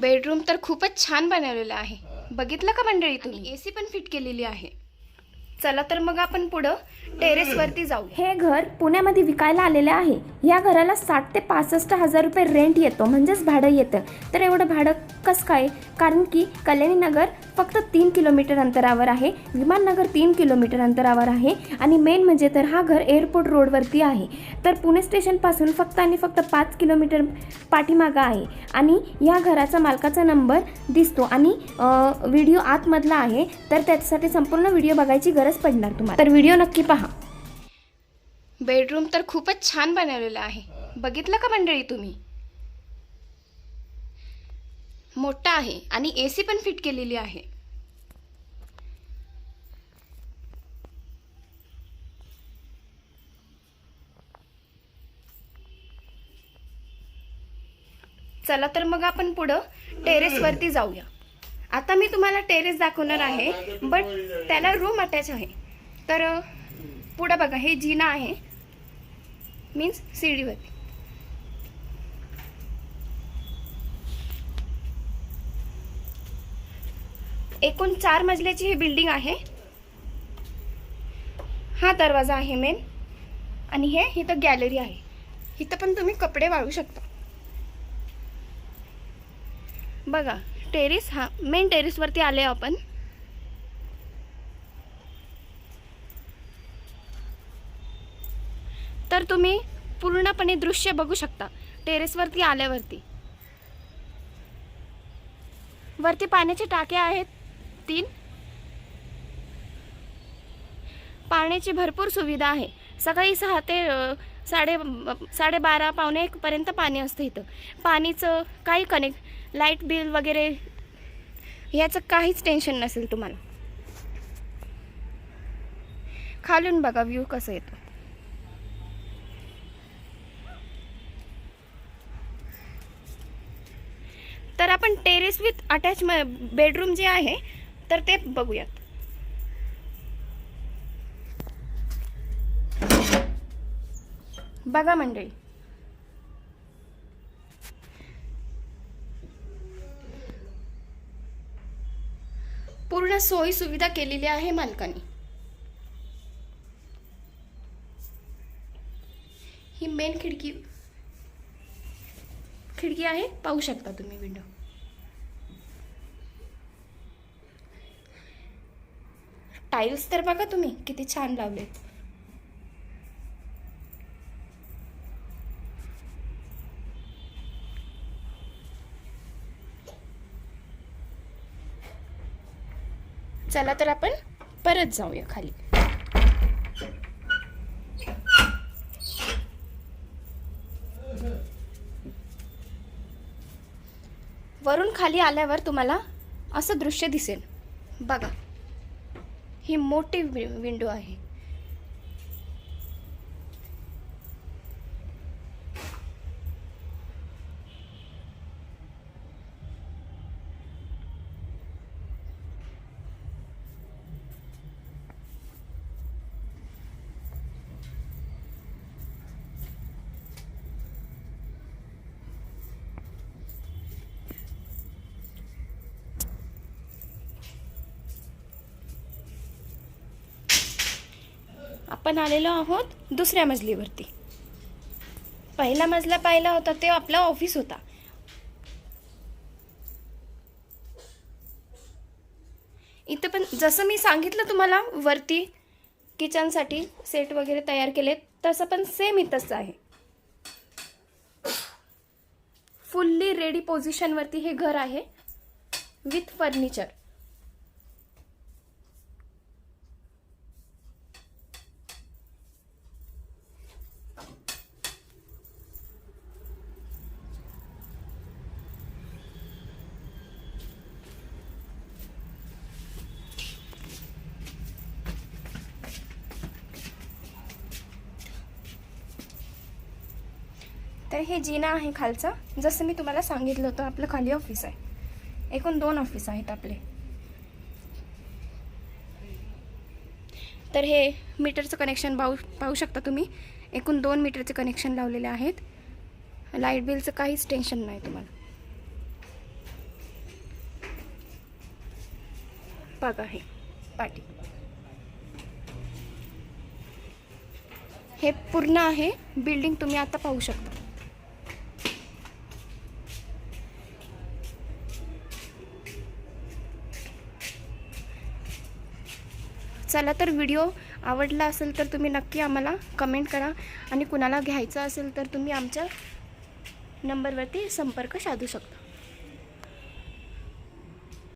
Bedroom तर खूपच छान बनवलेला आहे. बघितलं का मंडळी तुम्ही? ए सी पण फिट केलेली आहे. चला तर मग आपण पुढं टेरेसवरती जाऊ हे घर पुण्यामध्ये विकायला आलेले आहे. या घराला साठ ते पासष्ट हजार रुपये रेंट येतो. म्हणजेच भाडं येतं. तर एवढं भाडं कसं काय? कारण की कल्याणी नगर फक्त तीन किलोमीटर अंतरावर आहे. विमाननगर तीन किलोमीटर अंतरावर आहे. आणि मेन म्हणजे तर हा घर एअरपोर्ट रोडवरती आहे. तर पुणे स्टेशनपासून फक्त आणि फक्त पाच किलोमीटर पाठीमागं आहे. आणि या घराचा मालकाचा नंबर दिसतो. आणि व्हिडिओ आतमधला आहे. तर त्याच्यासाठी संपूर्ण व्हिडिओ बघायची गरज पडणार तुम्हाला. तर व्हिडिओ नक्की पहा. बेडरूम तर खूपच छान बनवलेला आहे. बघितलं का मंडळी तुम्ही? मोठा आहे आणि ए सी पण फिट केलेली आहे. चला तर मग आपण पुढं टेरेसवरती जाऊया. आता मी तुम्हाला टेरेस दाखवणार आहे बट त्याला रूम अटॅच आहे. तर पुढं बघा हे जिना आहे मीन्स सीडीवरती एकूण चार मजल्याची ही बिल्डिंग आहे. हा दरवाजा आहे मेन आणि हे इथं गॅलरी आहे. इथं पण तुम्ही कपडे वाळू शकता. बघा टेरेस हा मेन टेरेसवरती आले आपण. तर तुम्ही पूर्णपणे दृश्य बघू शकता टेरेसवरती आल्यावरती. वरती पाण्याचे टाके आहेत. तीन. पाण्याची भरपूर सुविधा आहे. सकाळी सहा ते साडे साडेबारा पावणे एकपर्यंत पाणी असतं इथं. पाणीचं काही कनेक्ट लाइट बिल वगैरे याचं काहीच टेन्शन नसेल तुम्हाला. खालून बघा व्ह्यू कसं येतो. तर आपण टेरेस विथ अटॅच बेडरूम जे आहे तर ते बघूयात. बघा मंडळी. पूर्ण सोयी सुविधा केलेली आहे मालकाने. ही मेन खिडकी खिडकी आहे पाहू शकता तुम्ही विंडो टाईल्स तर बघा तुम्ही किती छान लावलेत. चला तर आपण परत जाऊया खाली. वरून खाली आल्यावर तुम्हाला असं दृश्य दिसेल. बघा. ही मोठी वि- विंडो आहे. आपण आलेलो आहोत दुसऱ्या मजलीवरती. पहिला मजला पाहिला होता ते आपला ऑफिस होता. इथं पण जसं मी सांगितलं तुम्हाला वरती किचनसाठी सेट वगैरे तयार केले तसं पण सेम इथंच आहे. फुल्ली रेडी पोझिशनवरती हे घर आहे विथ फर्निचर तर हे जिना आहे खालचं. जसं मी तुम्हाला सांगितलं होतं आपलं खाली ऑफिस आहे. एकूण दोन ऑफिस आहेत आपले. तर हे मीटरचं कनेक्शन पाहू पाहू शकता तुम्ही. एकूण दोन मीटरचे कनेक्शन लावलेले आहेत. लाइट बिलचं काहीच टेन्शन नाही तुम्हाला. बघा हे पाटी हे पूर्ण आहे. बिल्डिंग तुम्ही आता पाहू शकता. चला तर व्हिडिओ आवडला असेल तर तुम्ही नक्की आम्हाला कमेंट करा. आणि कुणाला घ्यायचं असेल तर तुम्ही आमच्या नंबरवरती संपर्क साधू शकता.